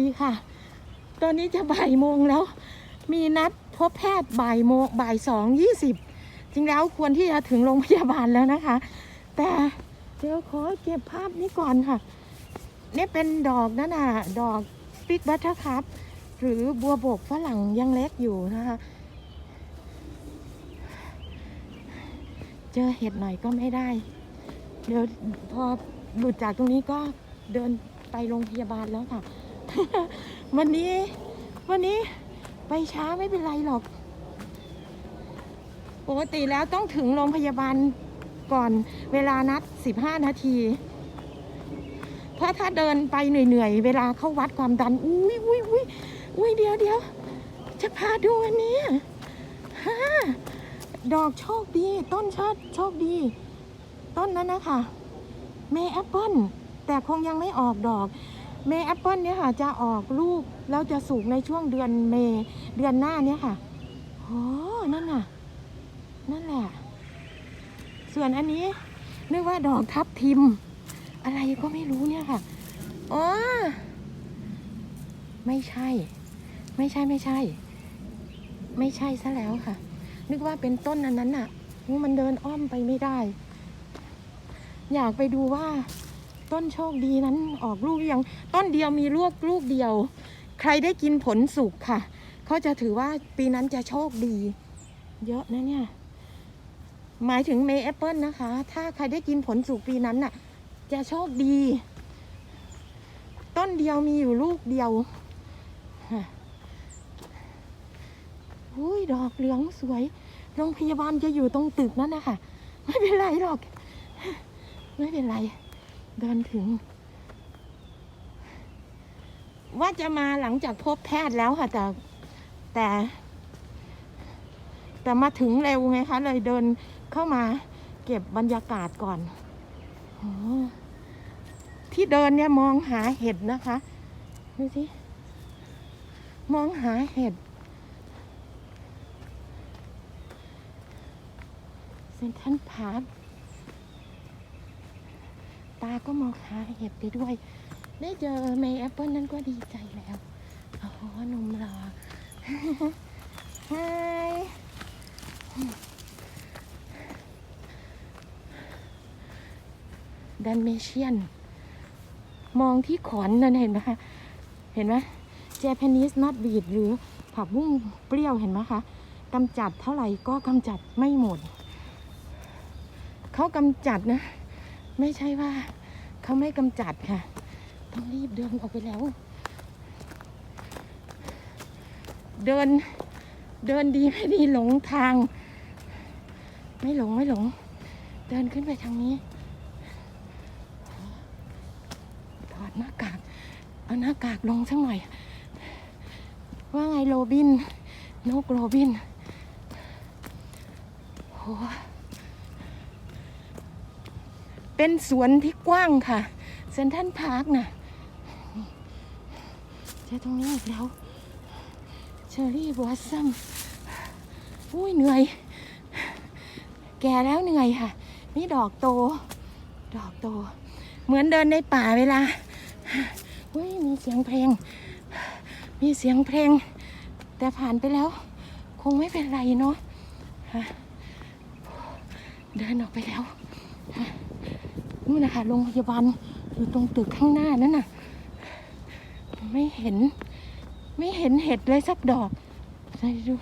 ดีค่ะ ตอนนี้จะบ่ายโมงแล้ว มีนัดพบแพทย์บ่ายโมงบ่ายสองยี่สิบจริงแล้วควรที่จะถึงโรงพยาบาลแล้วนะคะ แต่เดี๋ยวขอเก็บภาพนี้ก่อนค่ะนี่เป็นดอกนั่นน่ะ ดอกปิกบัตเทอร์คัพหรือบัวบกฝรั่งยังเล็กอยู่นะคะ เจอเห็ดหน่อยก็ไม่ได้ เดี๋ยวพอหลุดจากตรงนี้ก็เดินไปโรงพยาบาลแล้วค่ะ วันนี้ วันนี้ไปช้าไม่เป็นไรหรอก ปกติแล้วต้องถึงโรงพยาบาลก่อนเวลานัด 15 นาที เพราะถ้าเดินไปเหนื่อยๆ เวลาเข้าวัดความดัน อุ้ยอุ้ยอุ้ยอุ้ยเดี๋ยวเดี๋ยวจะพาดูอันนี้ฮะดอกโชคดี ต้นชาติโชคดี ต้นนั้นนะคะเมแอปเปิลแต่คงยังไม่ออกดอก เมแอปเปิลเนี่ยค่ะ จะออกลูกแล้วจะสุกในช่วงเดือนเมเดือนหน้าเนี่ยค่ะโอ้นั่นน่ะ นั่นแหละ ส่วนอันนี้นึกว่าดอกทับทิม อะไรก็ไม่รู้เนี่ยค่ะอ๋อไม่ใช่ ไม่ใช่ไม่ใช่ ไม่ใช่ซะแล้วค่ะ นึกว่าเป็นต้นอันนั้นน่ะมันเดินอ้อมไปไม่ได้ อยากไปดูว่า ต้นโชคดีนั้นออกลูกยัง ต้นเดียวมีลูกลูกเดียว ใครได้กินผลสุกค่ะ เขาจะถือว่าปีนั้นจะโชคดี เยอะนะเนี่ย หมายถึงเมย์แอปเปิลนะคะ ถ้าใครได้กินผลสุกปีนั้นน่ะ จะโชคดี ต้นเดียวมีอยู่ลูกเดียวฮะอุ้ยดอกเหลืองสวย โรงพยาบาลจะอยู่ตรงตึกนั่นนะคะ ไม่เป็นไรหรอก ไม่เป็นไร เดินถึง ว่าจะมาหลังจากพบแพทย์แล้วค่ะ แต่แต่ แต่มาถึงเร็วไงคะ เลยเดินเข้ามาเก็บบรรยากาศก่อนอที่เดินเนี่ยมองหาเห็ดนะคะดูสิมองหาเห็ดเซนทันพาร์าก็มองหาเห็ดไปด้วย ได้เจอเมย์แอปเปิลนั่นก็ดีใจแล้วโอ้โหนุ่มรอฮายดันเมเชียน มองที่ขอนนั่นเห็นไหมคะ เห็นไหม Japanese not beet หรือผักบุ้งเปรี้ยวเห็นไหมคะกำจัดเท่าไหร่ก็กำจัดไม่หมด เขากำจัดนะ ไม่ใช่ว่าเขาไม่กำจัดค่ะ ต้องรีบเดินออกไปแล้ว เดินเดินดีไม่ดีหลงทาง ไม่หลงไม่หลง เดินขึ้นไปทางนี้ถอดหน้ากากเอาหน้ากากลงสักหน่อย ว่าไงโรบินนกโรบินโห เป็นสวนที่กว้างค่ะ เซนทันพาร์คน่ะเจอตรงนี้อีกแล้ว เชอรี่บลอสซัมอุ้ยเหนื่อย แก่แล้วเหนื่อยค่ะ นี่ดอกโต ดอกโต เหมือนเดินในป่าเวลาอุ้ยมีเสียงเพลง มีเสียงเพลง แต่ผ่านไปแล้ว คงไม่เป็นไรเนาะเดินออกไปแล้ว นู่นนะคะโรงพยาบาลอยู่ตรงตึกข้างหน้านั่นน่ะ ไม่เห็น ไม่เห็นเห็ดเลยสักดอกไหนดู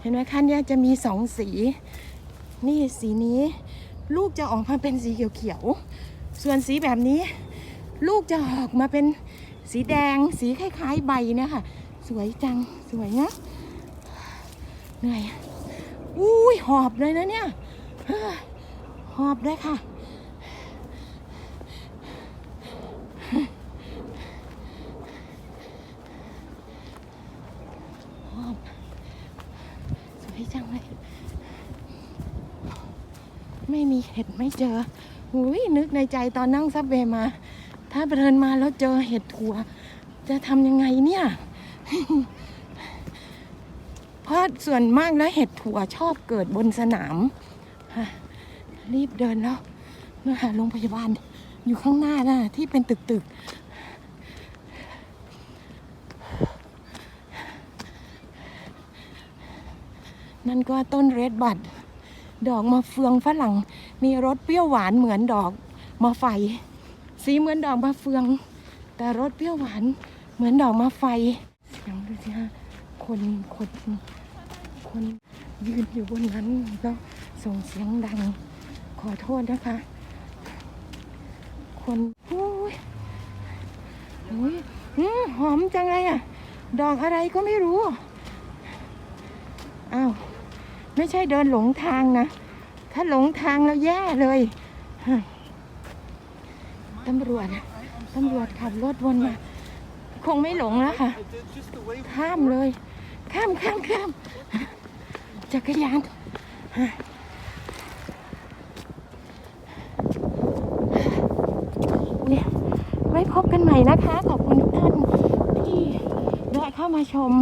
เห็นไหมคะเนี่ยจะมีสองสี นี่สีนี้ ลูกจะออกมาเป็นสีเขียวๆ ส่วนสีแบบนี้ ลูกจะออกมาเป็นสีแดงสีคล้ายๆใบเนี่ยค่ะ สวยจังสวยนะเหนื่อย อุ้ยหอบเลยนะเนี่ยหอบเลยค่ะ หอบ สวยจังเลย ไม่มีเห็ดไม่เจอหุยนึกในใจตอนนั่งซับเวย์มา ถ้าเดินมาแล้วเจอเห็ดถั่ว จะทำยังไงเนี่ย เพราะส่วนมากแล้วเห็ดถั่วชอบเกิดบนสนามรีบเดินแล้วเมื่อหาโรงพยาบาลอยู่ข้างหน้าน่ะที่เป็นตึกตึกๆนั่นก็ต้นเรดบัดดอกมะเฟืองฝรั่ง มีรสเปรี้ยวหวานเหมือนดอกมะไฟ สีเหมือนดอกมะเฟือง แต่รสเปรี้ยวหวานเหมือนดอกมะไฟเสียงดูสิฮะ คนคนคนยืนอยู่บนนั้นแล้วส่งเสียงดัง ขอโทษนะคะ คนโอ้ยโอ้ยหอมจังเลยอะ ดอกอะไรก็ไม่รู้อ้าวไม่ใช่เดินหลงทางนะ ถ้าหลงทางแล้วแย่เลยตำรวจตำรวจขับรถวนมา คงไม่หลงแล้วค่ะ ข้ามเลย ข้ามข้ามข้ามจักรยานฮะเนี่ยไว้พบกันใหม่นะคะ ขอบคุณทุกท่านที่แวะเข้ามาชม